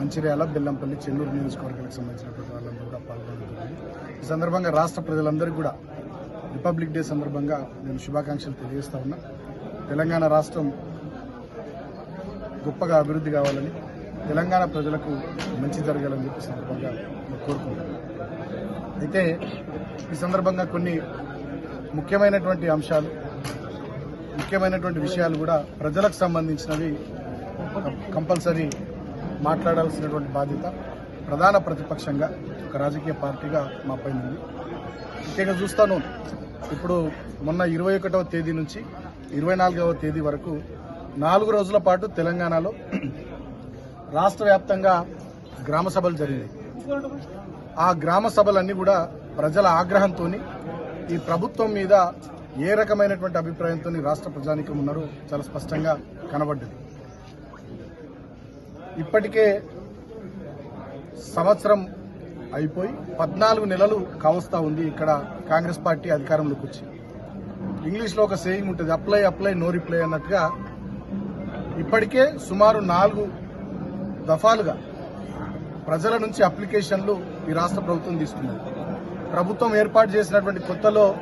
మంచిర్యాల బెల్లంపల్లి చెన్నూరు నియోజకవర్గాలకు సంబంధించినటువంటి వాళ్ళందరూ కూడా పాల్గొంటున్నారు ఈ సందర్భంగా రాష్ట్ర ప్రజలందరికీ కూడా రిపబ్లిక్ డే సందర్భంగా నేను శుభాకాంక్షలు తెలియజేస్తా ఉన్నా. తెలంగాణ రాష్ట్రం గొప్పగా అభివృద్ధి కావాలని తెలంగాణ ప్రజలకు మంచి జరగాలని చెప్పి సందర్భంగా నేను కోరుకుంటున్నాను. అయితే ఈ సందర్భంగా కొన్ని ముఖ్యమైనటువంటి అంశాలు ముఖ్యమైనటువంటి విషయాలు కూడా ప్రజలకు సంబంధించినవి కంపల్సరీ మాట్లాడాల్సినటువంటి బాధ్యత ప్రధాన ప్రతిపక్షంగా ఒక రాజకీయ పార్టీగా మా పైన ఉంది. ముఖ్యంగా చూస్తాను ఇప్పుడు మొన్న ఇరవై ఒకటవ తేదీ నుంచి ఇరవై నాలుగవ తేదీ వరకు నాలుగు రోజుల పాటు తెలంగాణలో రాష్ట్ర వ్యాప్తంగా గ్రామ సభలు జరిగాయి ఆ గ్రామ సభలన్నీ కూడా ప్రజల ఆగ్రహంతో ఈ ప్రభుత్వం మీద ఏ రకమైనటువంటి అభిప్రాయంతో రాష్ట్ర ప్రజానికం ఉన్నారో చాలా స్పష్టంగా కనబడ్డది. ఇప్పటికే సంవత్సరం అయిపోయి పద్నాలుగు నెలలు కావస్తా ఉంది ఇక్కడ కాంగ్రెస్ పార్టీ అధికారంలోకి వచ్చి. ఇంగ్లీష్లో ఒక సేయింగ్ ఉంటుంది అప్లై అప్లై నో రిప్లై అన్నట్టుగా. ఇప్పటికే సుమారు నాలుగు దఫాలుగా ప్రజల నుంచి అప్లికేషన్లు ఈ రాష్ట్ర ప్రభుత్వం తీసుకున్నది. ప్రభుత్వం ఏర్పాటు చేసినటువంటి కొత్తలో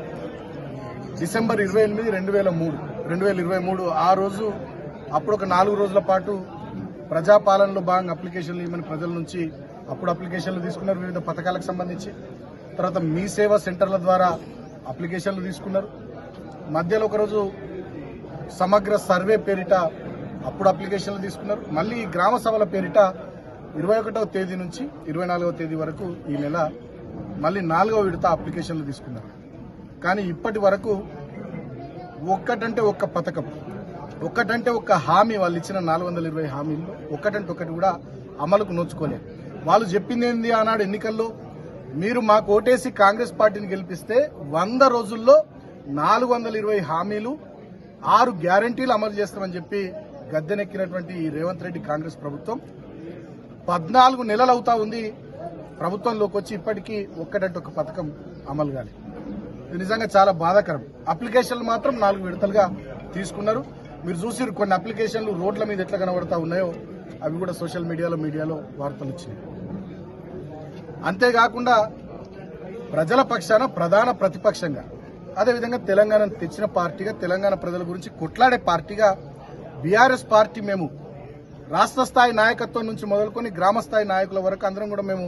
డిసెంబర్ ఇరవై ఎనిమిది రెండు వేల మూడు. రెండు వేల ఇరవై మూడు ఆ రోజు అప్పుడు ఒక నాలుగు రోజుల పాటు ప్రజాపాలనలో భాగంగా అప్లికేషన్లు ఇవ్వమని ప్రజల నుంచి అప్పుడు అప్లికేషన్లు తీసుకున్నారు వివిధ పథకాలకు సంబంధించి. తర్వాత మీ సేవ సెంటర్ల ద్వారా అప్లికేషన్లు తీసుకున్నారు. మధ్యలో ఒకరోజు సమగ్ర సర్వే పేరిట అప్పుడు అప్లికేషన్లు తీసుకున్నారు. మళ్ళీ గ్రామ సభల పేరిట ఇరవై ఒకటవ తేదీ నుంచి ఇరవై నాలుగవ తేదీ వరకు ఈ నెల మళ్ళీ నాలుగవ విడత అప్లికేషన్లు తీసుకున్నారు. కానీ ఇప్పటి వరకు ఒక్కటంటే ఒక్క పథకం. ఒక్కటంటే ఒక్క హామీ వాళ్ళు ఇచ్చిన నాలుగు వందల ఇరవై హామీల్లో ఒక్కటంటే ఒకటి కూడా అమలుకు నోచుకోలేదు. వాళ్ళు చెప్పింది ఏంది ఆనాడు ఎన్నికల్లో? మీరు మాకు ఓటేసి కాంగ్రెస్ పార్టీని గెలిపిస్తే వంద రోజుల్లో నాలుగు వందల ఇరవై హామీలు ఆరు గ్యారంటీలు అమలు చేస్తామని చెప్పి గద్దెనెక్కినటువంటి ఈ రేవంత్ రెడ్డి కాంగ్రెస్ ప్రభుత్వం పద్నాలుగు నెలలు అవుతా ఉంది. ప్రభుత్వంలోకి వచ్చి ఇప్పటికీ ఒక్కటంటే ఒక పథకం అమలు కాలేదు. ఇది నిజంగా చాలా బాధాకరం. అప్లికేషన్లు మాత్రం నాలుగు విడతలుగా తీసుకున్నారు. మీరు చూసిరు కొన్ని అప్లికేషన్లు రోడ్ల మీద ఎట్లా కనబడతా ఉన్నాయో అవి కూడా సోషల్ మీడియాలో మీడియాలో వార్తలు వచ్చినాయి. అంతేకాకుండా ప్రజల పక్షాన ప్రధాన ప్రతిపక్షంగా అదేవిధంగా తెలంగాణ తెచ్చిన పార్టీగా తెలంగాణ ప్రజల గురించి కొట్లాడే పార్టీగా బీఆర్ఎస్ పార్టీ మేము రాష్ట్ర స్థాయి నాయకత్వం నుంచి మొదలుకొని గ్రామస్థాయి నాయకుల వరకు అందరం కూడా మేము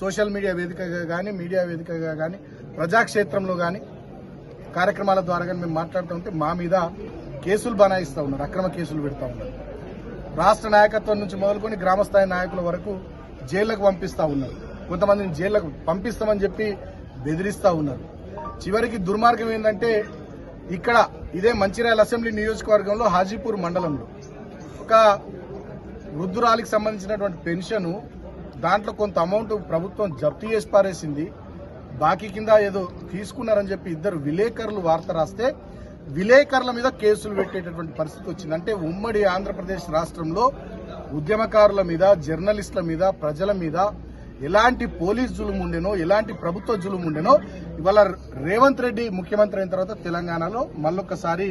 సోషల్ మీడియా వేదికగా కానీ మీడియా వేదికగా కానీ ప్రజాక్షేత్రంలో కానీ కార్యక్రమాల ద్వారా కానీ మేము మాట్లాడుతూ ఉంటే మా మీద కేసులు బనాయిస్తూ ఉన్నారు అక్రమ కేసులు పెడతా ఉన్నారు. రాష్ట్ర నాయకత్వం నుంచి మొదలుకొని గ్రామస్థాయి నాయకుల వరకు జైళ్ళకు పంపిస్తా ఉన్నారు. కొంతమందిని జైళ్ళకు పంపిస్తామని చెప్పి బెదిరిస్తూ ఉన్నారు. చివరికి దుర్మార్గం ఏంటంటే ఇక్కడ ఇదే మంచిర్యాల అసెంబ్లీ నియోజకవర్గంలో హాజీపూర్ మండలంలో. ఒక వృద్ధురాలికి సంబంధించినటువంటి పెన్షన్ దాంట్లో కొంత అమౌంట్ ప్రభుత్వం జప్తు చేసి పారేసింది. బాకీ కింద ఏదో తీసుకున్నారని చెప్పి ఇద్దరు విలేకరులు వార్త రాస్తే విలేకరుల మీద కేసులు పెట్టేటటువంటి పరిస్థితి వచ్చింది. అంటే ఉమ్మడి ఆంధ్రప్రదేశ్ రాష్ట్రంలో ఉద్యమకారుల మీద జర్నలిస్టుల మీద ప్రజల మీద ఎలాంటి పోలీస్ జులుము ఉండేనో ఎలాంటి ప్రభుత్వ జులుము ఉండేనో ఇవాళ రేవంత్ రెడ్డి ముఖ్యమంత్రి అయిన తర్వాత తెలంగాణలో మళ్ళొక్కసారి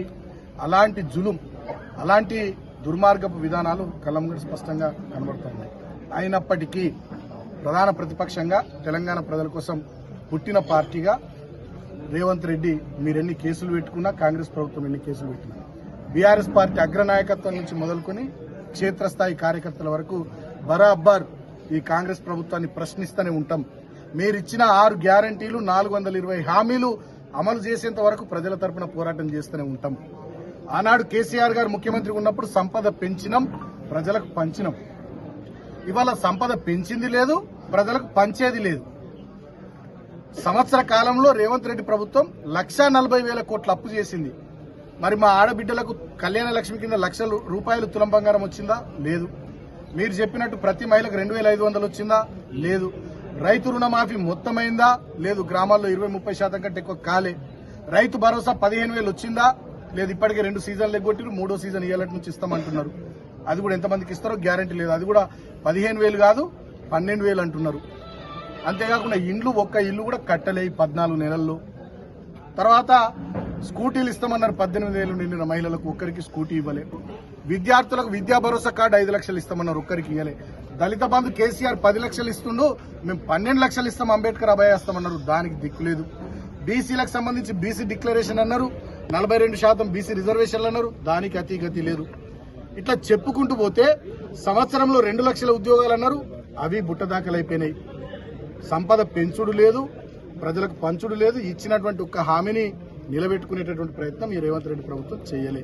అలాంటి జులుం అలాంటి దుర్మార్గపు విధానాలు కళ్ళంగడి స్పష్టంగా కనబడుతున్నాయి. అయినప్పటికీ ప్రధాన ప్రతిపక్షంగా తెలంగాణ ప్రజల కోసం పుట్టిన పార్టీగా రేవంత్ రెడ్డి మీరెన్ని కేసులు పెట్టుకున్నా కాంగ్రెస్ ప్రభుత్వం ఎన్ని కేసులు పెట్టినా. బీఆర్ఎస్ పార్టీ అగ్రనాయకత్వం నుంచి మొదలుకొని క్షేత్రస్థాయి కార్యకర్తల వరకు బరాబర్ ఈ కాంగ్రెస్ ప్రభుత్వాన్ని ప్రశ్నిస్తూనే ఉంటాం. మీరిచ్చిన ఆరు గ్యారంటీలు నాలుగు వందల ఇరవై హామీలు అమలు చేసేంత వరకు ప్రజల తరపున పోరాటం చేస్తూనే ఉంటాం. ఆనాడు కేసీఆర్ గారు ముఖ్యమంత్రి ఉన్నప్పుడు సంపద పెంచినాం ప్రజలకు పంచినాం. ఇవాళ సంపద పెంచింది లేదు ప్రజలకు పంచేది లేదు. సంవత్సర కాలంలో రేవంత్ రెడ్డి ప్రభుత్వం లక్ష నలభై వేల కోట్లు అప్పు చేసింది. మరి మా ఆడబిడ్డలకు కళ్యాణ లక్ష్మి కింద లక్షల రూపాయలు తులం బంగారం వచ్చిందా? లేదు. మీరు చెప్పినట్టు ప్రతి మహిళకు రెండు వేల ఐదు వందలు వచ్చిందా? లేదు. రైతు రుణమాఫీ మొత్తమైందా? లేదు. గ్రామాల్లో ఇరవై ముప్పై శాతం కంటే ఎక్కువ కాలే. రైతు భరోసా పదిహేను వేలు వచ్చిందా? లేదు. ఇప్పటికే రెండు సీజన్లు ఎగ్గొట్టి మూడో సీజన్ ఇయ్యాలంటే నుంచి ఇస్తామంటున్నారు. అది కూడా ఎంతమందికి ఇస్తారో గ్యారంటీ లేదు. అది కూడా పదిహేను వేలు కాదు పన్నెండు వేలు అంటున్నారు. అంతేకాకుండా ఇండ్లు ఒక్క ఇల్లు కూడా కట్టలే పద్నాలుగు నెలల్లో. తర్వాత స్కూటీలు ఇస్తామన్నారు పద్దెనిమిది ఏళ్ళు నిండిన మహిళలకు ఒక్కరికి స్కూటీ ఇవ్వలే. విద్యార్థులకు విద్యా భరోసా కార్డు ఐదు లక్షలు ఇస్తామన్నారు ఒక్కరికి ఇవ్వలే దళిత బంధు కేసీఆర్ పది లక్షలు ఇస్తుండు మేము పన్నెండు లక్షలు ఇస్తాం అంబేద్కర్ అభయాస్తామన్నారు దానికి దిక్కులేదు బీసీలకు సంబంధించి బీసీ డిక్లరేషన్ అన్నారు నలభై రెండు శాతం బీసీ రిజర్వేషన్లు అన్నారు దానికి అతి గతి లేదు. ఇట్లా చెప్పుకుంటూ పోతే సంవత్సరంలో రెండు లక్షల ఉద్యోగాలు అన్నారు అవి బుట్టదాఖలైపోయినాయి సంపద పెంచుడు లేదు ప్రజలకు పంచుడు లేదు. ఇచ్చినటువంటి ఒక్క హామీని నిలబెట్టుకునేటటువంటి ప్రయత్నం ఈ రేవంత్ రెడ్డి ప్రభుత్వం చేయలే.